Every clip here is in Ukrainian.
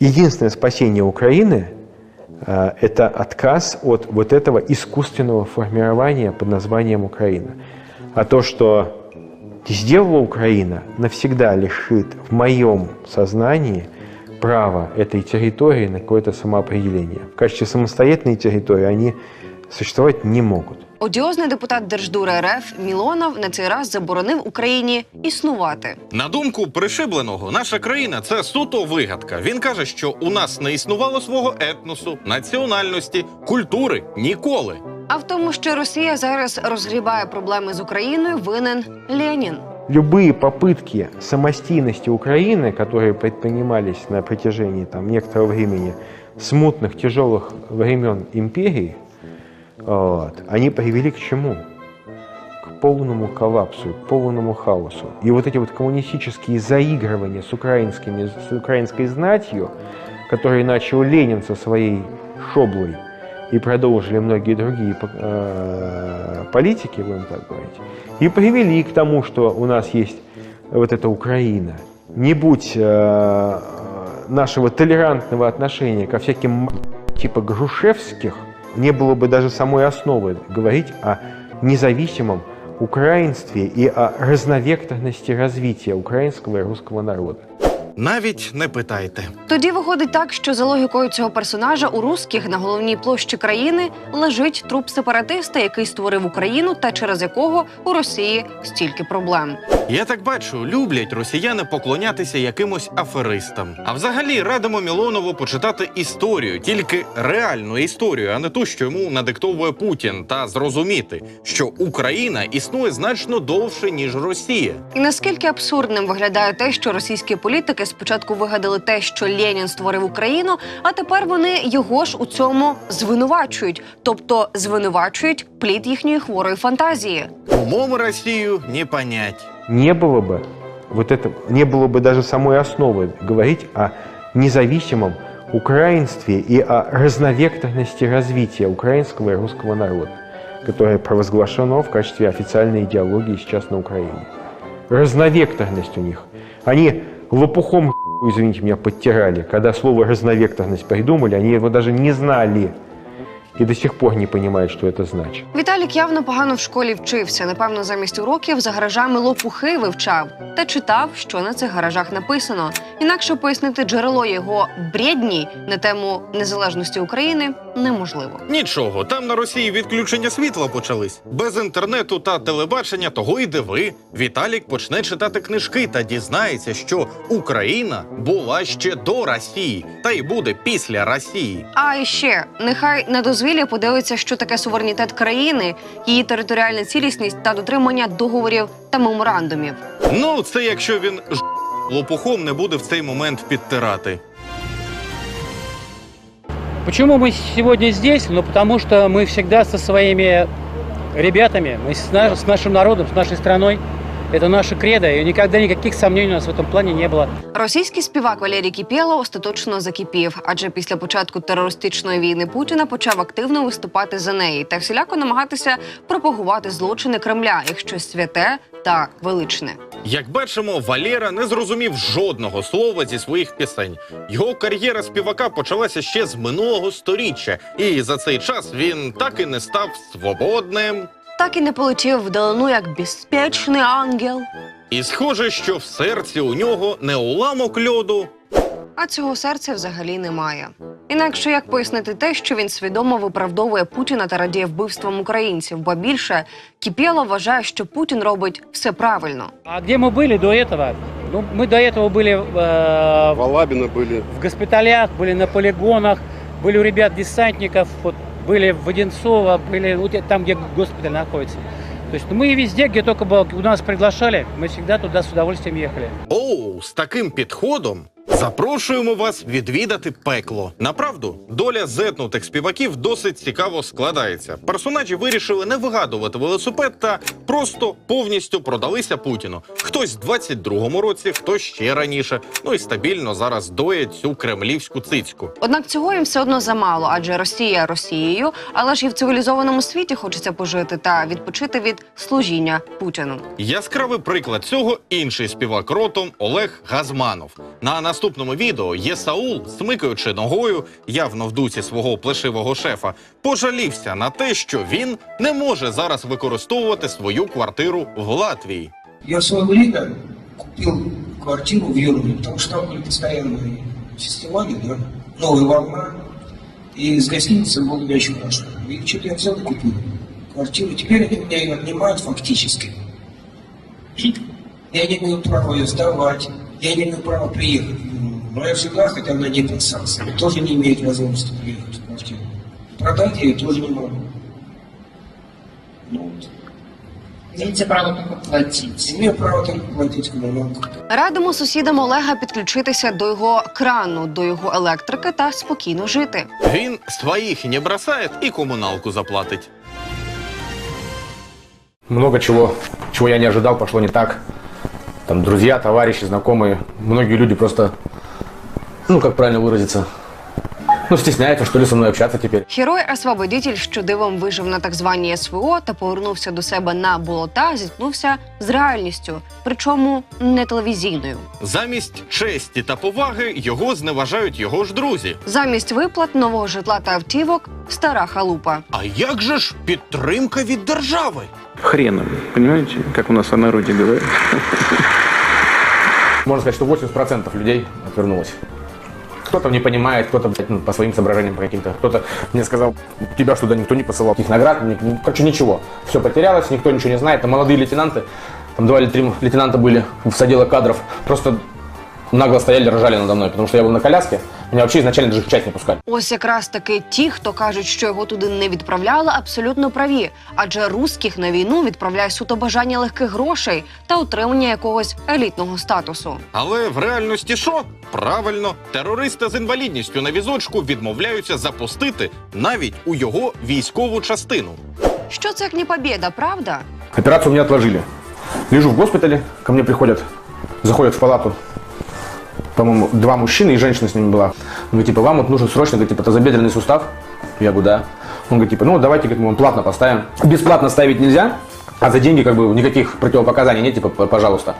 Единственное спасение Украины э, – это отказ от вот этого искусственного формирования под названием Украина. А то, что сделала Украина, навсегда лишит в моем сознании права этой территории на какое-то самоопределение. В качестве самостоятельной территории они существовать не могут. Одіозний депутат Держдури РФ Мілонов на цей раз заборонив Україні існувати. На думку пришибленого, наша країна це суто вигадка. Він каже, що у нас не існувало свого етносу, національності, культури ніколи. А в тому, що Росія зараз розгрібає проблеми з Україною, винен Ленін. Любые попытки самостийности Украины, которые предпринимались на протяжении там, некоторого времени, смутных, тяжелых времен империи, Вот, они привели к чему? К полному коллапсу, к полному хаосу. И вот эти вот коммунистические заигрывания с, украинскими, с украинской знатью, которые начал Ленин со своей шоблой, и продолжили многие другие э, политики, будем так говорить, и привели к тому, что у нас есть вот эта Украина. Не будь э, нашего толерантного отношения ко всяким типа Грушевских, не было бы даже самой основы говорить о независимом украинстве и о разновекторности развития украинского и русского народа. Навіть не питайте. Тоді виходить так, що за логікою цього персонажа у русських на головній площі країни лежить труп сепаратиста, який створив Україну та через якого у Росії стільки проблем. Я так бачу, люблять росіяни поклонятися якимось аферистам. А взагалі радимо Мілонову почитати історію, тільки реальну історію, а не ту, що йому надиктовує Путін, та зрозуміти, що Україна існує значно довше ніж Росія. І наскільки абсурдним виглядає те, що російські політики спочатку вигадали те, що Ленін створив Україну, а тепер вони його ж у цьому звинувачують, тобто звинувачують плід їхньої хворої фантазії. Умом Росію не понять. не было бы вот это, не было бы даже самой основы говорить о независимом украинстве и о разновекторности развития украинского и русского народа, которое провозглашено в качестве официальной идеологии сейчас на Украине. Разновекторность у них. Они лопухом, извините меня, подтирали. Когда слово разновекторность придумали, они его даже не знали І до сих пор не понимают, що це значить. Віталік явно погано в школі вчився. Напевно, замість уроків за гаражами лопухи вивчав та читав, що на цих гаражах написано. Інакше пояснити джерело його бредні на тему незалежності України неможливо. Нічого, там на Росії відключення світла почались. Без інтернету та телебачення того й диви. Віталік почне читати книжки та дізнається, що Україна була ще до Росії, та й буде після Росії. А ще нехай на дозвілля подивиться, що таке суверенітет країни, її територіальна цілісність та дотримання договорів та меморандумів. Ну, це якщо він ж лопухом не буде в цей момент підтирати. Почему мы сегодня здесь? Ну, потому что мы всегда со своими ребятами, мы с, на- с нашим народом, с нашей страной. Это наша кредо, и никогда никаких сомнений у нас в этом плане не было. Російський співак Валерій Кіпєло остаточно закипів, адже після початку терористичної війни Путіна почав активно виступати за неї та всіляко намагатися пропагувати злочини Кремля як щось святе та величне. Як бачимо, Валера не зрозумів жодного слова зі своїх пісень. Його кар'єра співака почалася ще з минулого сторіччя, і за цей час він так і не став свободним. Так і не полетів вдалину як безпечний ангел. І схоже, що в серці у нього не уламок льоду, А цього серця взагалі немає. Інакше як пояснити те, що він свідомо виправдовує Путіна та радіє вбивствам українців, бо більше Кіпєло вважає, що Путін робить все правильно. А где мы были до этого? Ну, мы до этого были э, В Алабино были. в госпиталях, были на полигонах, были у ребят-десантников, вот, были в Одинцово, были вот э, там, где госпиталь находится. То есть ну, мы везде, где только было, у нас приглашали, мы всегда туда с удовольствием ехали. Оу, з таким підходом запрошуємо вас відвідати пекло. Направду, доля зетнутих співаків досить цікаво складається. Персонажі вирішили не вигадувати велосипед та просто повністю продалися Путіну. Хтось в 22-му році, хтось ще раніше. Ну і стабільно зараз доять цю кремлівську цицьку. Однак цього їм все одно замало, адже Росія Росією, але ж і в цивілізованому світі хочеться пожити та відпочити від служіння Путіну. Яскравий приклад цього інший співак ротом Олег Газманов. На наступному наступному відео Єсаул, смикаючи ногою, явно в дусі свого плешивого шефа, пожалівся на те, що він не може зараз використовувати свою квартиру в Латвії. Я в свое время купил квартиру в Юрмале, потому что там были постоянные фестивали, да, новая волна, и с гостиницей было не очень хорошо. И что-то я взял и купил квартиру. Теперь они у меня ее отнимают фактически. Я не имею права ее сдавать, я не имею права приехать в Юрмалу. Моя жена, хотя она не под санкциями, тоже не имеет возможности приехать в квартиру. Продать я ее тоже не могу. Ну, вот. Имеете право только платить. Имею право платить коммуналку. Радимо сусідам Олега підключитися до його крану, до його електрики та спокійно жити. Він своїх не бросає і комуналку заплатить. много чего, чего я не ожидал, пошло не так. Там друзья, товарищи, знакомые, многие люди просто, ну как правильно выразиться, ну стесняются, что ли, со мной общаться теперь. Герой-освободітель, що дивом вижив на так званій СВО та повернувся до себе на болота, зіткнувся з реальністю, причому не телевізійною. Замість честі та поваги його зневажають його ж друзі. Замість виплат нового житла та автівок стара халупа. А як же ж підтримка від держави? хреном, понимаете, как у нас в народе говорят. Можно сказать, что 80% людей отвернулось. Кто-то не понимает, кто-то блядь, ну, по своим соображениям по каким-то. Кто-то мне сказал, тебя туда никто не посылал, никаких наград, ни- ни- короче, ничего. Все потерялось, никто ничего не знает. Там молодые лейтенанты, там два или три лейтенанта были в отдела кадров, просто нагло стояли, ржали надо мной, потому что я был на коляске. Меня вообще изначально даже в часть не пускали. Ось якраз таки ті, хто кажуть, що його туди не відправляли, абсолютно праві. Адже русських на війну відправляє суто бажання легких грошей та отримання якогось елітного статусу. Але в реальності що? Правильно, терориста з інвалідністю на візочку відмовляються запустити навіть у його військову частину. Що це як не побєда, правда? Операцию мне отложили. Лежу в госпитале, ко мне приходят, заходят в палату, по-моему, два мужчины и женщина с ними была. Он говорит, типа, вам вот нужен срочно, говорит, типа, тазобедренный сустав. Я говорю, да. Он говорит, типа, ну, давайте, говорит, мы вам платно поставим. Бесплатно ставить нельзя, а за деньги, как бы, никаких противопоказаний нет, типа, п- пожалуйста.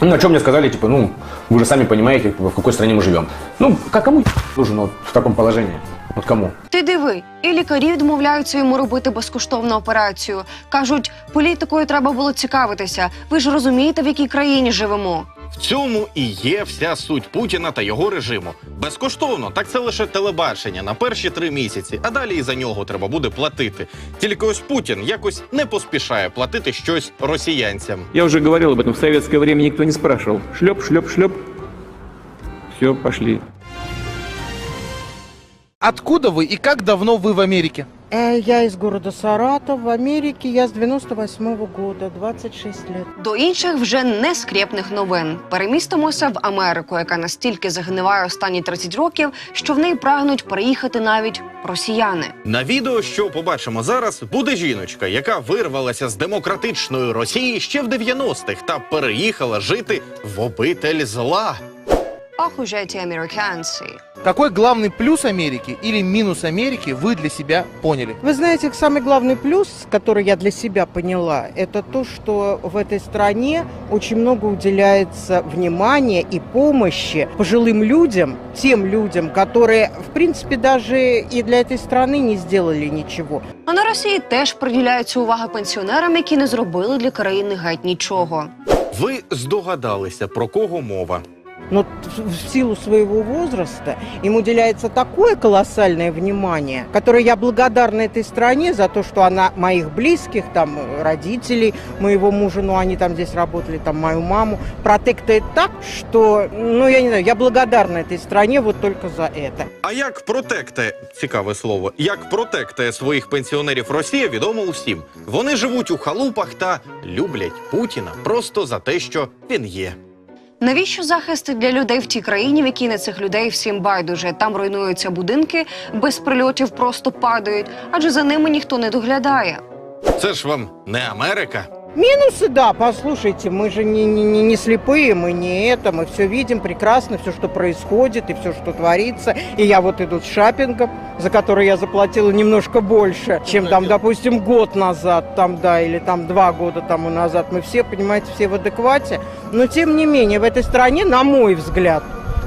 Ну, на чем мне сказали, типа, ну, вы же сами понимаете, в какой стране мы живем. Ну, как кому нужен вот в таком положении? Вот кому? Ти диви, і лікарі відмовляються йому робити безкоштовну операцію. кажуть, політикою треба було цікавитися. Ви ж розумієте, в якій країні живемо. В цьому і є вся суть Путіна та його режиму. Безкоштовно, так це лише телебачення на перші три місяці, а далі і за нього треба буде платити. Тільки ось Путін якось не поспішає платити щось росіянцям. Я уже говорил об этом, в советское время никто не спрашивал. Шлеп, шлеп, шлеп. Все, пошли. Откуда вы и как давно вы в Америке? Э, Я из города Саратов, в Америке. Я с 98 года, 26 лет. До інших вже не скрепних новин. Перемістимося в Америку, яка настільки загниває останні 30 років, що в неї прагнуть переїхати навіть росіяни. На відео, що побачимо зараз, буде жіночка, яка вирвалася з демократичної Росії ще в 90-х та переїхала жити в обитель зла. Ах уже ті американці. Какой главный плюс Америки или минус Америки вы для себя поняли? Вы знаете, самый главный плюс, который я для себя поняла, это то, что в этой стране очень много уделяется внимания и помощи пожилым людям, тем людям, которые, в принципе, даже и для этой страны не сделали ничего. А на Росії теж приділяється увага пенсіонерам, які не зробили для країни геть нічого. Ви здогадалися, про кого мова. Но т- в силу своего возраста им уделяется такое колоссальное внимание, которое я благодарна этой стране за то, что она моих близких, там, э, родителей моего мужа, ну, они там здесь работали, там, мою маму, протектает так, что, ну, я не знаю, я благодарна этой стране вот только за это. А як протекте, цікаве слово, як протекте своїх пенсіонерів Росія, відомо усім. Вони живуть у халупах та люблять Путіна просто за те, що він є. Навіщо захист для людей в тій країні, в якій на цих людей всім байдуже? Там руйнуються будинки, без прильотів просто падають, адже за ними ніхто не доглядає. Це ж вам не Америка. Минусы, да, послушайте, мы же не, не, не, слепые, мы не это, мы все видим прекрасно, все, что происходит и все, что творится. И я вот иду с шапингом, за который я заплатила немножко больше, чем там, допустим, год назад, там, да, или там два года тому назад. Мы все, понимаете, все в адеквате. Но, тем не менее, в этой стране, на мой взгляд,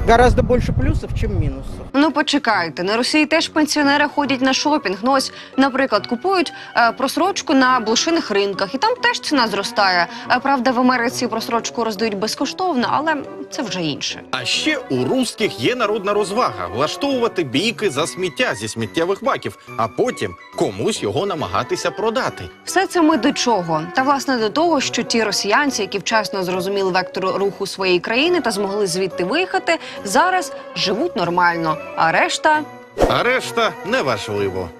гораздо больше плюсов, чем минусов. Ну почекайте, на Росії теж пенсіонери ходять на шопінг. Ну ось, наприклад, купують е, просрочку на блошиних ринках, і там теж ціна зростає. Е, правда, в Америці просрочку роздають безкоштовно, але це вже інше. А ще у русських є народна розвага влаштовувати бійки за сміття зі сміттєвих баків, а потім комусь його намагатися продати. Все це ми до чого? Та власне до того, що ті росіянці, які вчасно зрозуміли вектор руху своєї країни та змогли звідти виїхати, зараз живуть нормально. А решта А решта неважливо.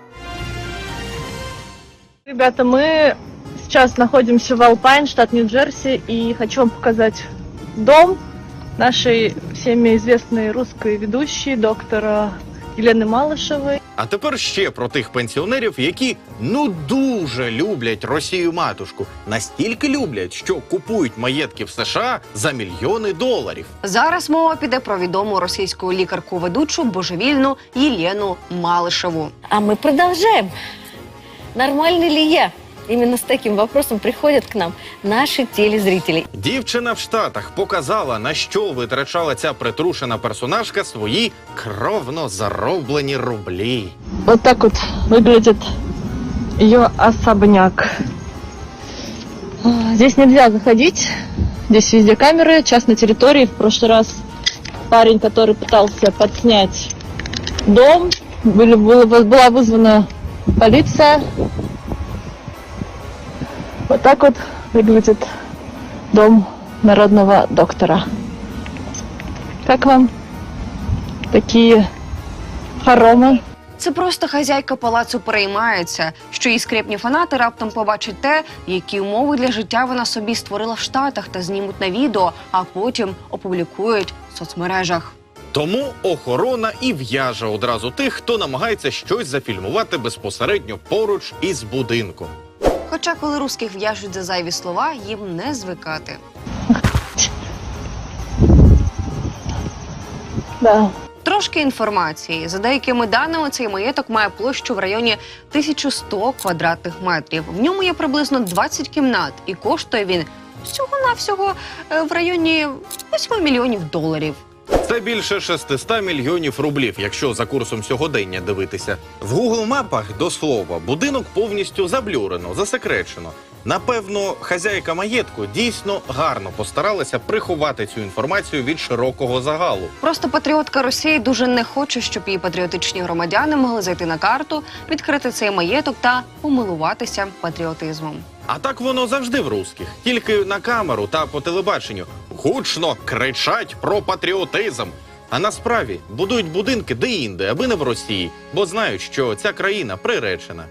Ребята, мы сейчас находимся в Алпайн, штат Нью-Джерси, и хочу вам показать дом нашей всеми известной русской ведущей, доктора Елены Малышевой. А тепер ще про тих пенсіонерів, які ну дуже люблять Росію матушку, настільки люблять, що купують маєтки в США за мільйони доларів. зараз мова піде про відому російську лікарку ведучу божевільну Єлену Малишеву. А ми продовжуємо. Нормальний ли я? Именно с таким вопросом приходят к нам наши телезрители. Дівчина в Штатах показала, на що витрачала ця притрушена персонажка свої кровно зароблені рублі. Вот так вот выглядит ее особняк. А, Здесь нельзя заходить. Здесь везде камеры, частной территории. В прошлый раз парень, который пытался подснять дом, были- было- была вызвана полиция. Вот так вот выглядит дом народного доктора. Как вам такие хоромы? Це просто хазяйка палацу переймається, що її скрепні фанати раптом побачать те, які умови для життя вона собі створила в Штатах та знімуть на відео, а потім опублікують в соцмережах. Тому охорона і в'яже одразу тих, хто намагається щось зафільмувати безпосередньо поруч із будинком. Хоча, коли русських в'яжуть за зайві слова, їм не звикати. Да. Трошки інформації. За деякими даними, цей маєток має площу в районі 1100 квадратних метрів. В ньому є приблизно 20 кімнат, і коштує він всього-навсього е, в районі 8 мільйонів доларів. Це більше 600 мільйонів рублів, якщо за курсом сьогодення дивитися. В Google мапах до слова будинок повністю заблюрено, засекречено. Напевно, хазяйка маєтку дійсно гарно постаралася приховати цю інформацію від широкого загалу. Просто патріотка Росії дуже не хоче, щоб її патріотичні громадяни могли зайти на карту, відкрити цей маєток та помилуватися патріотизмом. А так воно завжди в русських, тільки на камеру та по телебаченню гучно кричать про патріотизм. А насправді будують будинки де-інде, аби не в Росії, бо знають, що ця країна приречена.